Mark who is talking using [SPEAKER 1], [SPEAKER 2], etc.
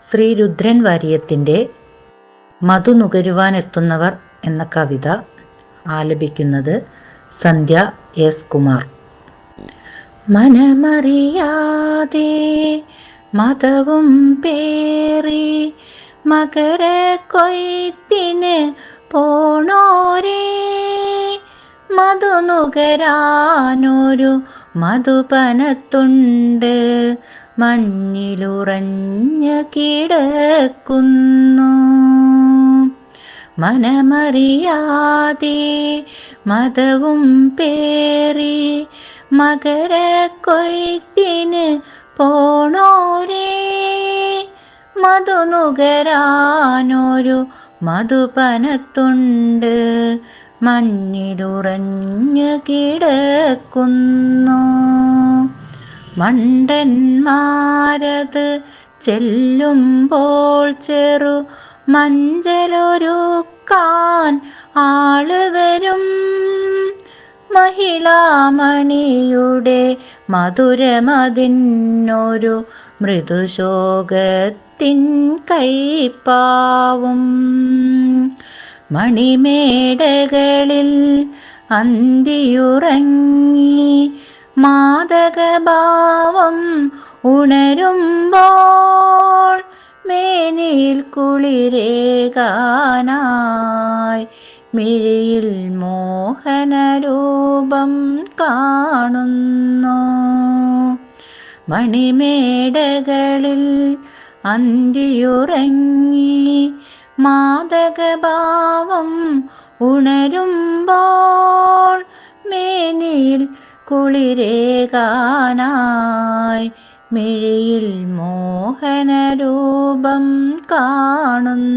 [SPEAKER 1] ശ്രീ രുദ്രൻ വാര്യത്തിന്റെ മധു നുകരുവാനെത്തുന്നവർ എന്ന കവിത ആലപിക്കുന്നത് സന്ധ്യ എസ്. കുമാർ. മനമറിയാതെ മതവും പേറി മകര കൊയ്ത്തിന് പോണോരേ. മധു നുകരാനൊരു മധുപനത്തുണ്ട്. മഞ്ഞിലുറഞ്ഞ കിടക്കുന്നു. മനമറിയാതെ മതവും പേറി മകര കൊയ്ത്തിന് പോണോരേ. മധുനുകരാനൊരു മധുപനത്തുണ്ട്. മഞ്ഞിലുറഞ്ഞു കിടക്കുന്നു. മണ്ടന്മാരത് ചെല്ലുമ്പോൾ ചെറു മഞ്ചലൊരുക്കാൻ ആൾ വരും. മഹിളാമണിയുടെ മധുരമതിന്നൊരു മൃദുശോകത്തിൻ കൈപ്പാവും മണിമേടകളിൽ അന്തിയുറങ്ങി മാതകഭാവം ഉണരുമ്പോൾ മേനിൽ കുളിരേകാനായി മിഴിയിൽ മോഹനരൂപം കാണുന്നു. മണിമേടകളിൽ അന്തിയുറങ്ങി മാതകഭാവം ഉണരുമ്പോൾ മേനിയിൽ കുളിരേകാനായി മിഴിയിൽ മോഹനരൂപം കാണുന്നു.